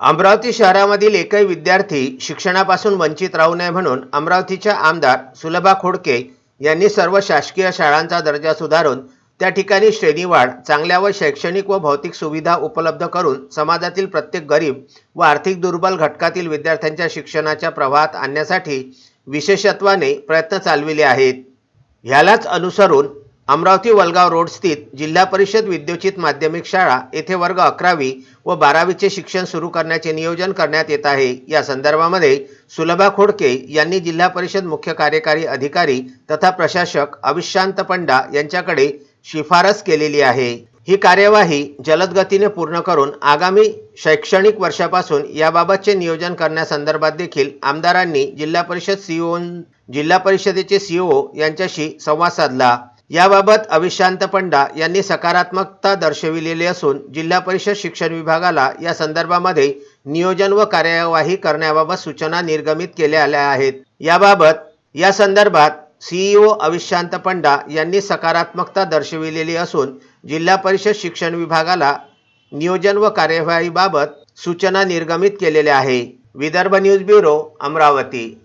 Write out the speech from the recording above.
अमरावती शहरामधील एकही विद्यार्थी शिक्षणापासून वंचित राहू नये म्हणून अमरावतीच्या आमदार सुलभा खोडके यांनी सर्व शासकीय शाळांचा दर्जा सुधारून त्या ठिकाणी श्रेणीवाढ चांगल्या व शैक्षणिक व भौतिक सुविधा उपलब्ध करून समाजातील प्रत्येक गरीब व आर्थिक दुर्बल घटकातील विद्यार्थ्यांच्या शिक्षणाच्या प्रवाहात आणण्यासाठी विशेषत्वाने प्रयत्न चालविले आहेत. ह्यालाच अनुसरून अमरावती वलगाव रोड स्थित जिल्हा परिषद विद्योचित माध्यमिक शाळा येथे वर्ग अकरावी व बारावीचे शिक्षण सुरू करण्याचे नियोजन करण्यात येत आहे. या संदर्भामध्ये सुलभा खोडके यांनी जिल्हा परिषद मुख्य कार्यकारी अधिकारी तथा प्रशासक अविशांत पंडा यांच्याकडे शिफारस केलेली आहे. ही कार्यवाही जलद गतीने पूर्ण करून आगामी शैक्षणिक वर्षापासून याबाबतचे नियोजन करण्यासंदर्भात देखील आमदारांनी जिल्हा परिषद सीओ जिल्हा परिषदेचे सीओ यांच्याशी संवाद साधला. याबाबत अविशांत पंडा यांनी सकारात्मकता दर्शविलेली असून जिल्हा परिषद शिक्षण विभागाला या संदर्भामध्ये नियोजन व कार्यवाही करण्याबाबत सूचना निर्गमित केल्या आल्या आहेत. याबाबत या संदर्भात सीईओ अविशांत पंडा यांनी सकारात्मकता दर्शविलेली असून जिल्हा परिषद शिक्षण विभागाला नियोजन व कार्यवाहीबाबत सूचना निर्गमित केलेल्या आहे. Vidarbha news bureau Amravati.